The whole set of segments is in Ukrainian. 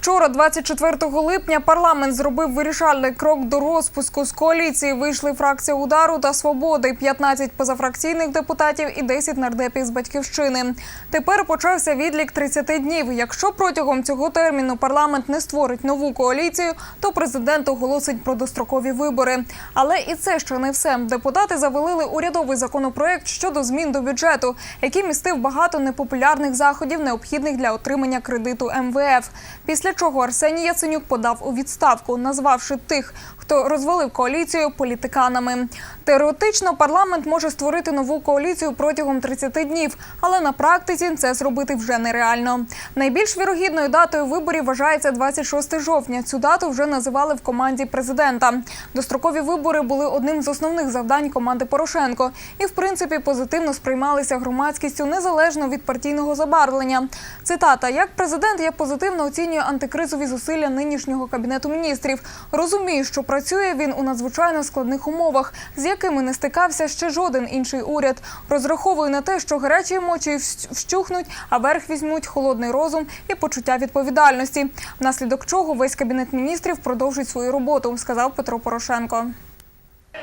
Вчора, 24 липня, парламент зробив вирішальний крок до розпуску. З коаліції вийшли фракція удару та свободи, 15 позафракційних депутатів і 10 нардепів з батьківщини. Тепер почався відлік 30 днів. Якщо протягом цього терміну парламент не створить нову коаліцію, то президент оголосить про дострокові вибори. Але і це ще не все. Депутати завалили урядовий законопроект щодо змін до бюджету, який містив багато непопулярних заходів, необхідних для отримання кредиту МВФ. Після чого Арсеній Яценюк подав у відставку, назвавши тих, хто розвалив коаліцію політиканами. Теоретично парламент може створити нову коаліцію протягом 30 днів, але на практиці це зробити вже нереально. Найбільш вірогідною датою виборів вважається 26 жовтня. Цю дату вже називали в команді президента. Дострокові вибори були одним з основних завдань команди Порошенко і, в принципі, позитивно сприймалися громадськістю незалежно від партійного забарвлення. Цитата: як президент я позитивно оцінюю антикризові зусилля нинішнього кабінету міністрів. Розумію, що працює він у надзвичайно складних умовах, з якими не стикався ще жоден інший уряд. Розраховую на те, що гарячі емоції вщухнуть, а верх візьмуть холодний розум і почуття відповідальності. Внаслідок чого весь кабінет міністрів продовжить свою роботу, сказав Петро Порошенко.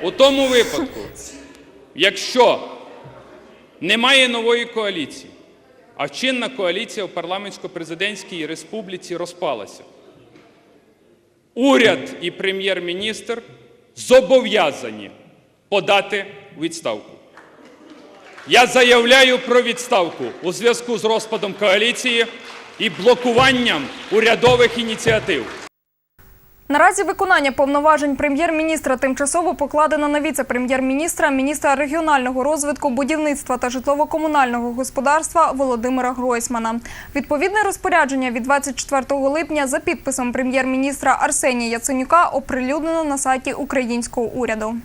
У тому випадку, якщо немає нової коаліції, а чинна коаліція в парламентсько-президентській республіці розпалася, уряд і прем'єр-міністр зобов'язані подати відставку. Я заявляю про відставку у зв'язку з розпадом коаліції і блокуванням урядових ініціатив. Наразі виконання повноважень прем'єр-міністра тимчасово покладено на віце-прем'єр-міністра, міністра регіонального розвитку, будівництва та житлово-комунального господарства Володимира Гройсмана. Відповідне розпорядження від 24 липня за підписом прем'єр-міністра Арсенія Яценюка оприлюднено на сайті українського уряду.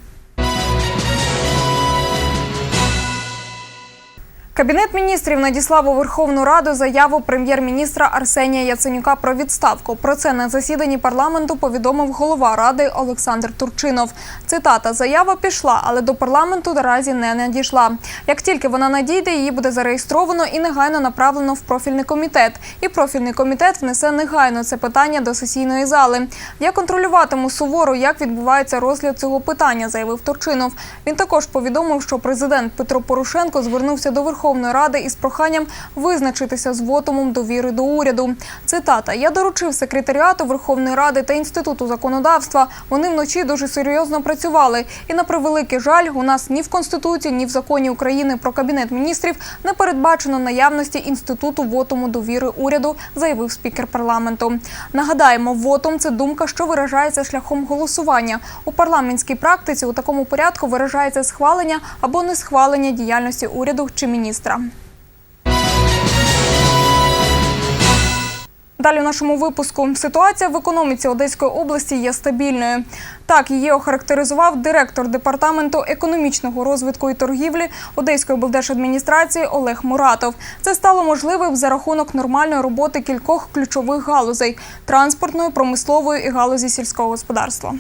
Кабінет міністрів надіслав у Верховну Раду заяву прем'єр-міністра Арсенія Яценюка про відставку. Про це на засіданні парламенту повідомив голова ради Олександр Турчинов. Цитата: заява пішла, але до парламенту наразі не надійшла. Як тільки вона надійде, її буде зареєстровано і негайно направлено в профільний комітет. І профільний комітет внесе негайно це питання до сесійної зали. Я контролюватиму суворо, як відбувається розгляд цього питання, заявив Турчинов. Він також повідомив, що президент Петро Порошенко звернувся до Верховної Ради із проханням визначитися з вотумом довіри до уряду. Цитата: Я доручив секретаріату Верховної Ради та інституту законодавства. Вони вночі дуже серйозно працювали. І на превеликий жаль, у нас ні в конституції, ні в законі України про кабінет міністрів не передбачено наявності інституту вотуму довіри уряду, заявив спікер парламенту. Нагадаємо, вотум це думка, що виражається шляхом голосування. У парламентській практиці у такому порядку виражається схвалення або не схвалення діяльності уряду чи міністра. Далі в нашому випуску ситуація в економіці Одеської області є стабільною. Так її охарактеризував директор департаменту економічного розвитку і торгівлі Одеської облдержадміністрації Олег Муратов. Це стало можливим за рахунок нормальної роботи кількох ключових галузей транспортної, промислової і галузі сільського господарства.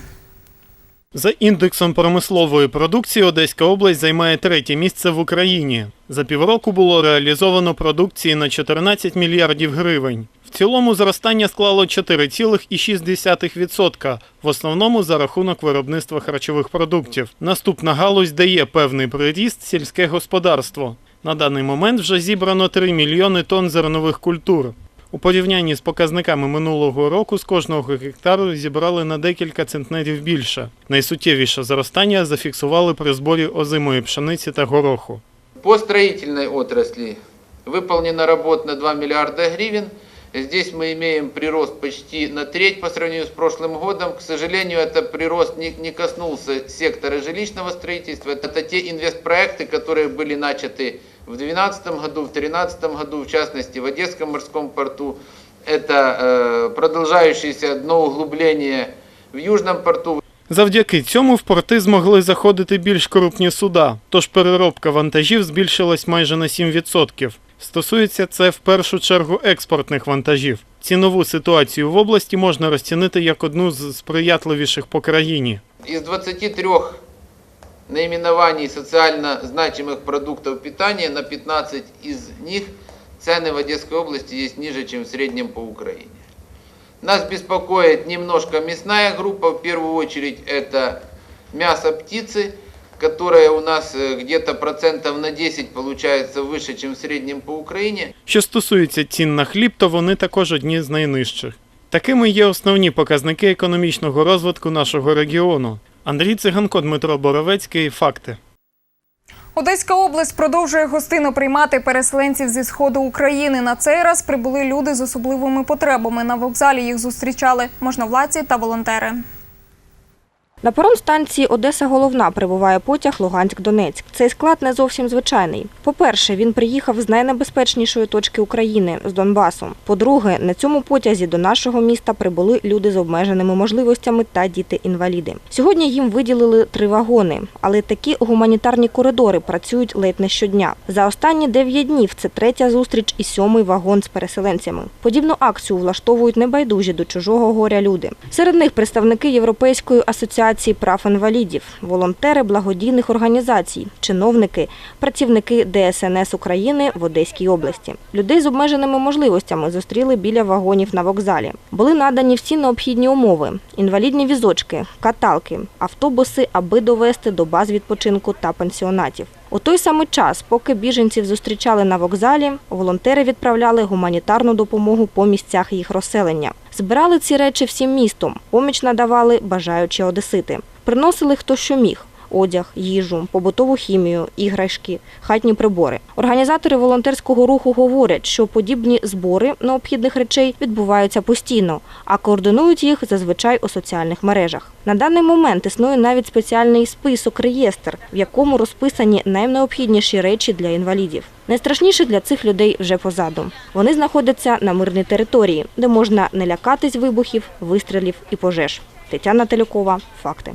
За індексом промислової продукції Одеська область займає третє місце в Україні. За півроку було реалізовано продукції на 14 мільярдів гривень. В цілому зростання склало 4,6%, в основному за рахунок виробництва харчових продуктів. Наступна галузь дає певний приріст сільське господарство. На даний момент вже зібрано 3 мільйони тонн зернових культур. У порівнянні з показниками минулого року з кожного гектару зібрали на декілька центнерів більше. Найсуттєвіше зростання зафіксували при зборі озимої пшениці та гороху. По строительной отрасли выполнена работ на 2 миллиарда гривен. Здесь мы имеем прирост почти на треть по сравнению с прошлым годом. К сожалению, это прирост не, не коснулся сектора жилищного строительства. Это те инвестпроекты, которые были начаты в 2012 году, в 2013 году, в частности в Одесском морском порту. Это э, продолжающееся дно углубление в Южном порту, Завдяки цьому в порти змогли заходити більш крупні суда, тож переробка вантажів збільшилась майже на 7%. Стосується це в першу чергу експортних вантажів. Цінову ситуацію в області можна розцінити як одну з сприятливіших по країні. Из 23 наименований социально значимых продуктов питания, на 15 из них цены в Одесской области есть ниже, чем в среднем по Украине. Нас беспокоит немножко мясная группа, в первую очередь это мясо птицы, которое у нас э, где-то процентов на 10 получается выше, чем в среднем по Украине. Що стосується цін на хліб, то вони також одні з найнижчих. Такими є основні показники економічного розвитку нашого регіону. Андрій Циганко, Дмитро Боровецький. Факти. Одеська область продовжує гостинно приймати переселенців зі сходу України. На цей раз прибули люди з особливими потребами. На вокзалі їх зустрічали можновладці та волонтери. На паромстанції Одеса Головна прибуває потяг Луганськ-Донецьк. Цей склад не зовсім звичайний. По-перше, він приїхав з найнебезпечнішої точки України з Донбасу. По-друге, на цьому потязі до нашого міста прибули люди з обмеженими можливостями та діти-інваліди. Сьогодні їм виділили три вагони, але такі гуманітарні коридори працюють ледь не щодня. За останні дев'ять днів це третя зустріч і сьомий вагон з переселенцями. Подібну акцію влаштовують небайдужі до чужого горя люди. Серед них представники Європейської асоціації прав інвалідів, волонтери благодійних організацій, чиновники, працівники ДСНС України в Одеській області. Людей з обмеженими можливостями зустріли біля вагонів на вокзалі. Були надані всі необхідні умови: інвалідні візочки, каталки, автобуси, аби довести до баз відпочинку та пенсіонатів. У той самий час, поки біженців зустрічали на вокзалі, волонтери відправляли гуманітарну допомогу по місцях їх розселення. Збирали ці речі всім містом, поміч надавали бажаючі одесити. Приносили хто що міг. Одяг, їжу, побутову хімію, іграшки, хатні прибори. Організатори волонтерського руху говорять, що подібні збори необхідних речей відбуваються постійно, а координують їх зазвичай у соціальних мережах. На даний момент існує навіть спеціальний список реєстр, в якому розписані найнеобхідніші речі для інвалідів. Найстрашніше для цих людей вже позаду. Вони знаходяться на мирній території, де можна не лякатись вибухів, вистрілів і пожеж. Тетяна Телюкова. Факти.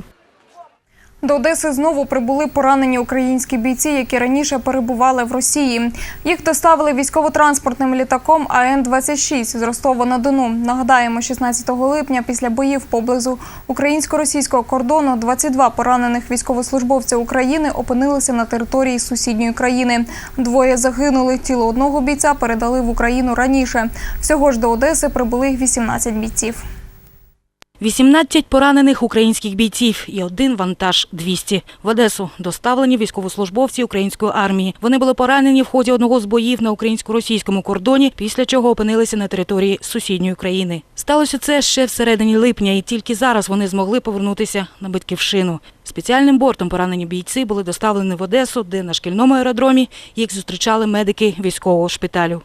До Одеси знову прибули поранені українські бійці, які раніше перебували в Росії. Їх доставили військово-транспортним літаком АН-26 з Ростова-на-Дону. Нагадаємо, 16 липня після боїв поблизу українсько-російського кордону 22 поранених військовослужбовця України опинилися на території сусідньої країни. Двоє загинули. Тіло одного бійця передали в Україну раніше. Всього ж до Одеси прибули 18 бійців. 18 поранених українських бійців і один вантаж 200. В Одесу доставлені військовослужбовці української армії. Вони були поранені в ході одного з боїв на українсько-російському кордоні, після чого опинилися на території сусідньої країни. Сталося це ще в середині липня, і тільки зараз вони змогли повернутися на батьківщину. Спеціальним бортом поранені бійці були доставлені в Одесу, де на шкільному аеродромі їх зустрічали медики військового шпиталю.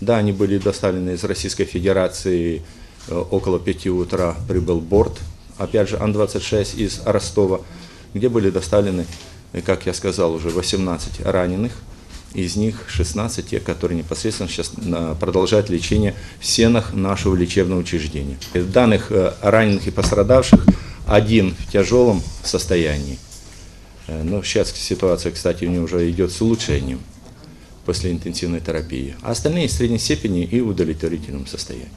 Да, они были доставлены из Российской Федерации. Э, Около 5 утра прибыл борт, опять же Ан-26 из Ростова, где были доставлены, э, как я сказал, уже 18 раненых. Из них 16 те, которые непосредственно сейчас продолжают лечение в стенах нашего лечебного учреждения. Из данных э, раненых и пострадавших один в тяжелом состоянии. Но сейчас ситуация, кстати, у него уже идет с улучшением после интенсивной терапии. А остальные в средней степени и удовлетворительном состоянии.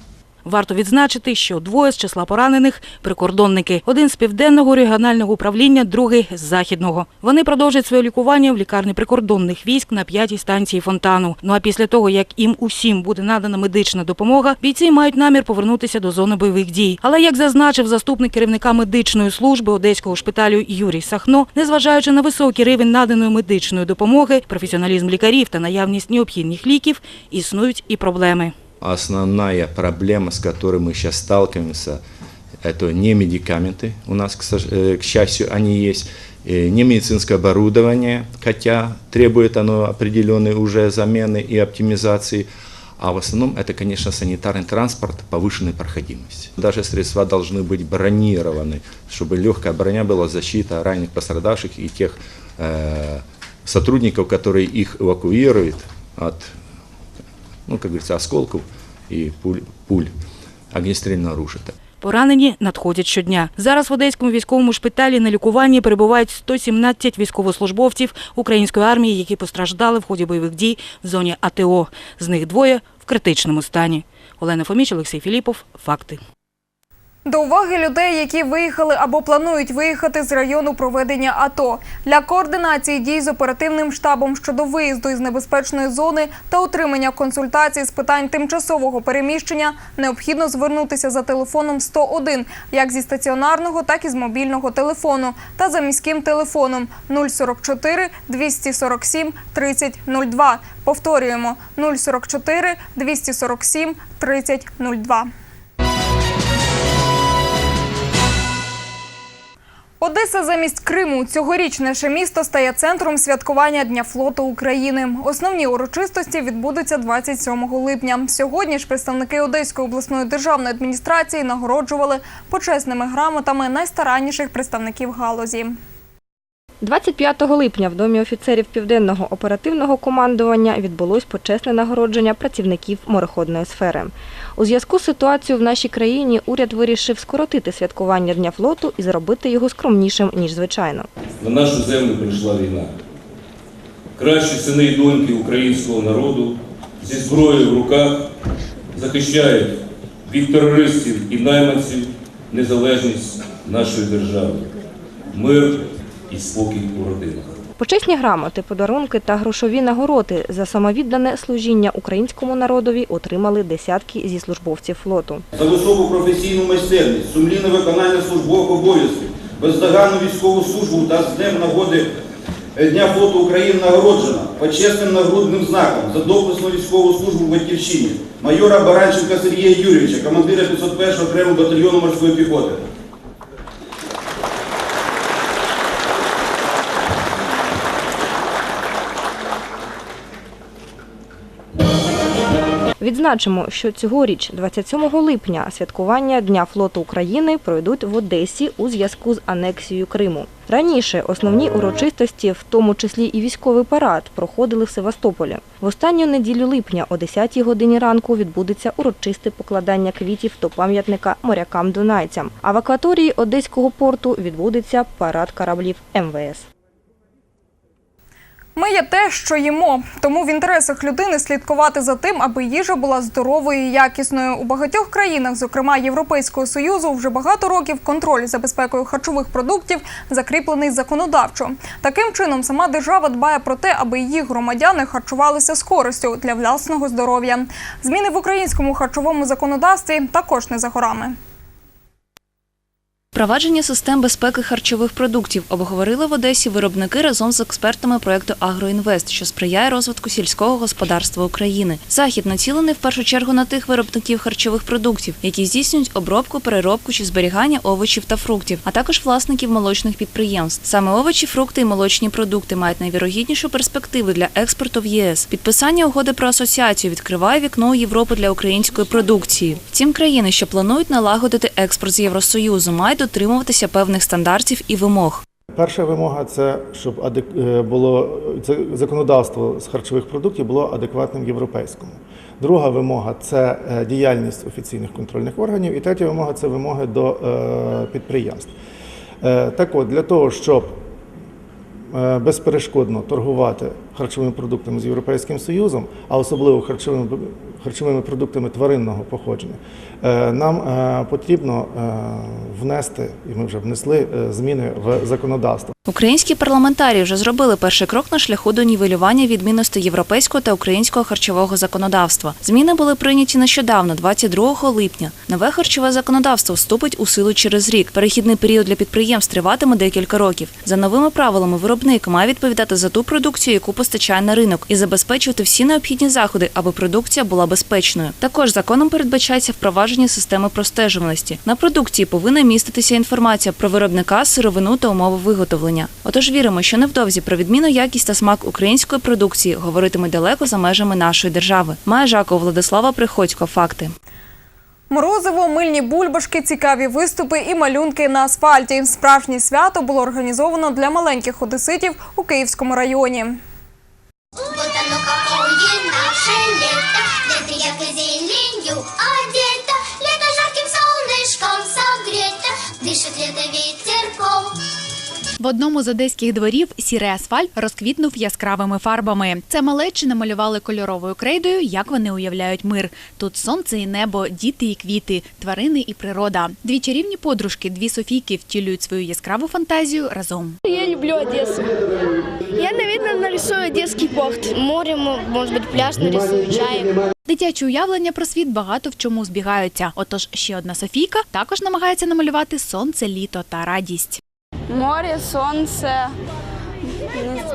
Варто відзначити, що двоє з числа поранених – прикордонники. Один з південного регіонального управління, другий – з західного. Вони продовжать своє лікування в лікарні прикордонних військ на п'ятій станції Фонтану. Ну а після того, як їм усім буде надана медична допомога, бійці мають намір повернутися до зони бойових дій. Але, як зазначив заступник керівника медичної служби Одеського шпиталю Юрій Сахно, незважаючи на високий рівень наданої медичної допомоги, професіоналізм лікарів та наявність необхідних ліків, існують і проблеми. Основная проблема, с которой мы сейчас сталкиваемся, это не медикаменты, у нас, к э, счастью, они есть, э, не медицинское оборудование, хотя требует оно определенной уже замены и оптимизации, а в основном это, конечно, санитарный транспорт повышенной проходимости. Даже средства должны быть бронированы, чтобы легкая броня была защита раненых, пострадавших и тех э, сотрудников, которые их эвакуируют от ну, как говорится, осколков и пуль, пуль огнестрельного оружия. Поранені надходять щодня. Зараз в Одеському військовому шпиталі на лікуванні перебувають 117 військовослужбовців української армії, які постраждали в ході бойових дій в зоні АТО. З них двоє в критичному стані. Олена Фоміч, Олексій Філіпов. Факти. До уваги людей, які виїхали або планують виїхати з району проведення АТО для координації дій з оперативним штабом щодо виїзду із небезпечної зони та отримання консультацій з питань тимчасового переміщення необхідно звернутися за телефоном 101, як зі стаціонарного, так і з мобільного телефону, та за міським телефоном 044 247 3002. Повторюємо 044 247 3002. Одеса замість Криму цьогоріч наше місто стає центром святкування Дня флоту України. Основні урочистості відбудуться 27 липня. Сьогодні ж представники Одеської обласної державної адміністрації нагороджували почесними грамотами найстаранніших представників галузі. 25 липня в Домі офіцерів Південного оперативного командування відбулось почесне нагородження працівників мореходної сфери. У зв'язку з ситуацією в нашій країні уряд вирішив скоротити святкування Дня флоту і зробити його скромнішим, ніж звичайно. На нашу землю прийшла війна. Кращі сини і доньки українського народу зі зброєю в руках захищають від терористів і найманців незалежність нашої держави, мир і спокій у родинах. Почесні грамоти, подарунки та грошові нагороди за самовіддане служіння українському народові отримали десятки зі службовців флоту. за високу професійну майстерність, сумлінне виконання службових обов'язків, бездоганну військову службу та з Днем нагоди Дня флоту України нагороджена почесним нагрудним знаком за доблесну військову службу в Батьківщині майора Баранченка Сергія Юрійовича, командира 501 окремого батальйону морської піхоти. Відзначимо, що цьогоріч, 27 липня, святкування Дня флоту України пройдуть в Одесі у зв'язку з анексією Криму. Раніше основні урочистості, в тому числі і військовий парад, проходили в Севастополі. В останню неділю липня о 10 годині ранку відбудеться урочисте покладання квітів до пам'ятника морякам-дунайцям. А в акваторії Одеського порту відбудеться парад кораблів МВС. Ми є те, що їмо. Тому в інтересах людини слідкувати за тим, аби їжа була здоровою і якісною. У багатьох країнах, зокрема Європейського союзу, вже багато років контроль за безпекою харчових продуктів закріплений законодавчо. Таким чином, сама держава дбає про те, аби її громадяни харчувалися з користю для власного здоров'я. Зміни в українському харчовому законодавстві також не за горами. Впровадження систем безпеки харчових продуктів обговорили в Одесі виробники разом з експертами проєкту «Агроінвест», що сприяє розвитку сільського господарства України. Захід націлений в першу чергу на тих виробників харчових продуктів, які здійснюють обробку, переробку чи зберігання овочів та фруктів, а також власників молочних підприємств. Саме овочі, фрукти і молочні продукти мають найвірогіднішу перспективу для експорту в ЄС. Підписання угоди про асоціацію відкриває вікно у Європу для української продукції. Втім, країни, що планують налагодити експорт з Євросоюзу, мають дотримуватися певних стандартів і вимог. Перша вимога це щоб е, було законодавство з харчових продуктів було адекватним європейському. Друга вимога це е, діяльність офіційних контрольних органів. І третя вимога це вимоги до е, підприємств. Так от, для того, щоб безперешкодно торгувати харчовими продуктами з Європейським Союзом, а особливо харчовими, харчовими продуктами тваринного походження, е, нам е, потрібно е, внести, і ми вже внесли зміни в законодавство. Українські парламентарії вже зробили перший крок на шляху до нівелювання відмінностей європейського та українського харчового законодавства. Зміни були прийняті нещодавно, 22 липня. Нове харчове законодавство вступить у силу через рік. Перехідний період для підприємств триватиме декілька років. За новими правилами, виробник має відповідати за ту продукцію, яку постачає на ринок, і забезпечувати всі необхідні заходи, аби продукція була безпечною. Також законом передбачається впровадження системи простежуваності. На продукції повинна міститися інформація про виробника, сировину та умови виготовлення. Отож віримо, що невдовзі про відмінну якість та смак української продукції говоритиме далеко за межами нашої держави. Має Жаков Владислава Приходько. Факти. Морозиво, мильні бульбашки, цікаві виступи і малюнки на асфальті. Справжнє свято було організовано для маленьких одеситів у Київському районі. Лето, лето зеленью одета, лето жарким солнышком согрето, дышит лето ветерком. В одному з одеських дворів сірий асфальт розквітнув яскравими фарбами. Це малечі намалювали кольоровою крейдою, як вони уявляють мир. Тут сонце і небо, діти і квіти, тварини і природа. Дві чарівні подружки, дві Софійки втілюють свою яскраву фантазію разом. Я люблю Одессу. Я, наверное, нарисую одесский порт. Море, может быть, пляж нарисую, чаек. Дитячі уявлення про світ багато в чому збігаються. Отож, ще одна Софійка також намагається намалювати сонце, літо та радість. Море, солнце,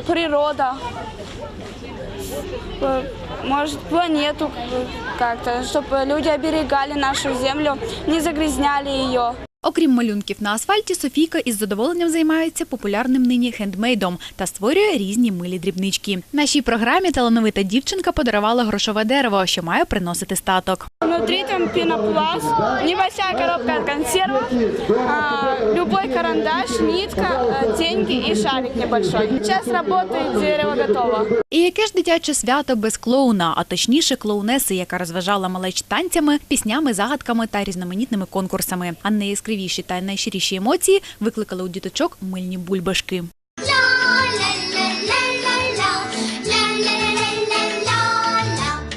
природа. Может, планету как-то, чтобы люди оберегали нашу землю, не загрязняли ее. Окрім малюнків на асфальті, Софійка із задоволенням займається популярним нині хендмейдом та створює різні милі дрібнички. Нашій програмі талановита дівчинка подарувала грошове дерево, що має приносити статок. Внутри там пенопласт, небольшая коробка а, любой карандаш, нитка, деньги и шарик небольшой. Сейчас работает, дерево готово. І яке ж дитяче свято без клоуна, а точніше клоунеси, яка розважала малеч танцями, піснями, загадками та різноманітними конкурсами. А найяскравіші та найщиріші емоції викликали у діточок мильні бульбашки.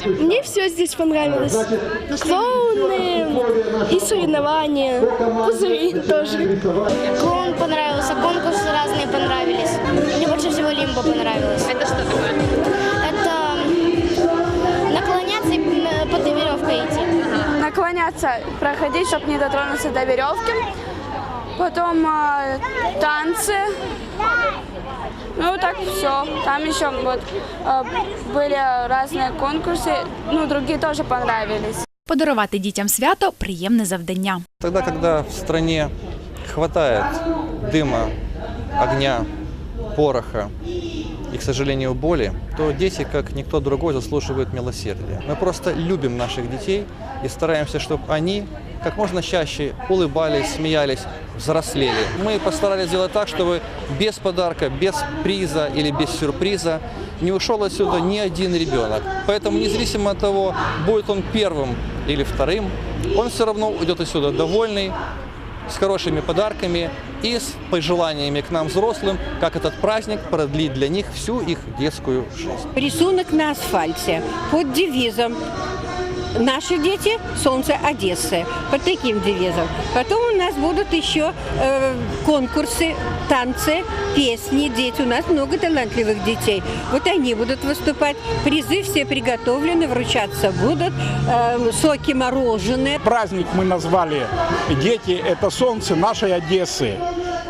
Мне все здесь понравилось. Клоуны и соревнования, пузыри тоже. Клоун понравился, конкурсы разные понравились. Мне больше всего лимбо понравилось. Это что такое? Наклоняться, проходить, чтобы не дотронуться до веревки. Потом а, танцы. Ну так все. Там еще вот а, были разные конкурсы. Ну, другие тоже понравились. Подарувати дітям свято приємне завдання. Тогда, когда в стране хватает дыма, огня, пороха и, к сожалению, боли, то дети, как никто другой, заслуживают милосердия. Мы просто любим наших детей и стараемся, чтобы они как можно чаще улыбались, смеялись, взрослели. Мы постарались сделать так, чтобы без подарка, без приза или без сюрприза не ушел отсюда ни один ребенок. Поэтому независимо от того, будет он первым или вторым, он все равно уйдет отсюда довольный, с хорошими подарками и с пожеланиями к нам, взрослым, как этот праздник продлит для них всю их детскую жизнь. Рисунок на асфальте под девизом Наши дети – солнце Одессы. Под таким девизом. Потом у нас будут еще э, конкурсы, танцы, песни. Дети. У нас много талантливых детей. Вот они будут выступать. Призы все приготовлены, вручаться будут. Э, соки мороженые. Праздник мы назвали «Дети – это солнце нашей Одессы».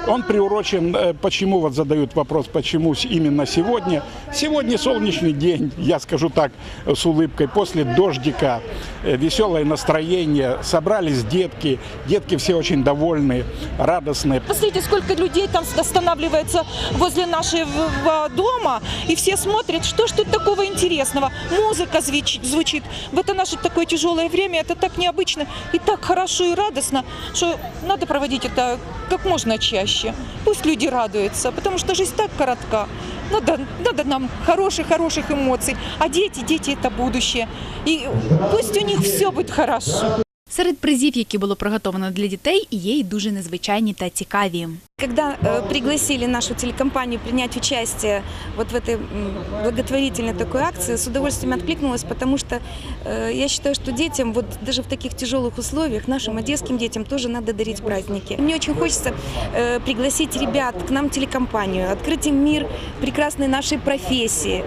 Он приурочен, э, почему вот задают вопрос, почему именно сегодня. Сегодня солнечный день, я скажу так э, с улыбкой, после дождика, э, веселое настроение, собрались детки, детки все очень довольны, радостные. Посмотрите, сколько людей там останавливается возле нашего дома, и все смотрят, что ж тут такого интересного. Музыка звучит. В это наше такое тяжелое время, это так необычно и так хорошо и радостно, что надо проводить это как можно чаще. Пусть люди радуются, потому что жизнь так коротка. Надо, надо нам хороших-хороших эмоций. А дети, дети – это будущее. И пусть у них все будет хорошо. Серед призів, які було приготовано для дітей, є й дуже незвичайні та цікаві. Когда э, пригласили нашу телекомпанию принять участие вот в этой м, благотворительной такой акции, с удовольствием откликнулась, потому что э, я считаю, что детям, вот даже в таких тяжелых условиях, нашим одесским детям тоже надо дарить праздники. Мне очень хочется э, пригласить ребят к нам в телекомпанию, открыть им мир прекрасной нашей профессии,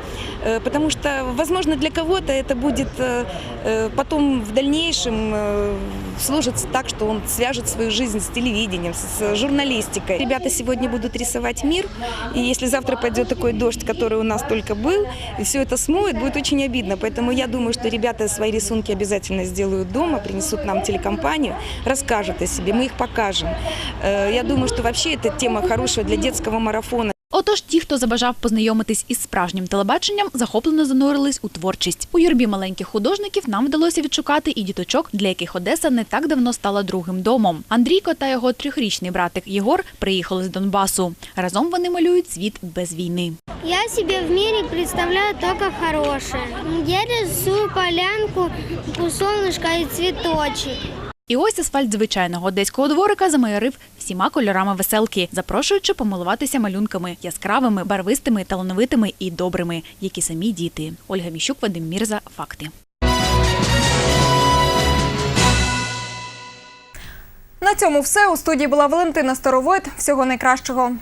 Э, потому что, возможно, для кого-то это будет э, э, потом в дальнейшем э, сложится так, что он свяжет свою жизнь с телевидением, с журналистикой. Ребята сегодня будут рисовать мир, и если завтра пойдет такой дождь, который у нас только был, и все это смоет, будет очень обидно. Поэтому я думаю, что ребята свои рисунки обязательно сделают дома, принесут нам в телекомпанию, расскажут о себе, мы их покажем. Э, Я думаю, что вообще эта тема хорошая для детского марафона. Отож, ті, хто забажав познайомитись із справжнім телебаченням, захоплено занурились у творчість. У юрбі маленьких художників нам вдалося відшукати і діточок, для яких Одеса не так давно стала другим домом. Андрійко та його трьохрічний братик Єгор приїхали з Донбасу. Разом вони малюють світ без війни. Я себе в мире представляю только хорошее. Я рисую полянку, солнышко и цветочек. І ось асфальт звичайного одеського дворика замайорив всіма кольорами веселки, запрошуючи помилуватися малюнками яскравими, барвистими, талановитими і добрими, як і самі діти. Ольга Міщук, Вадим Мірза. Факти. На цьому все. У студії була Валентина Старовойт. Всього найкращого.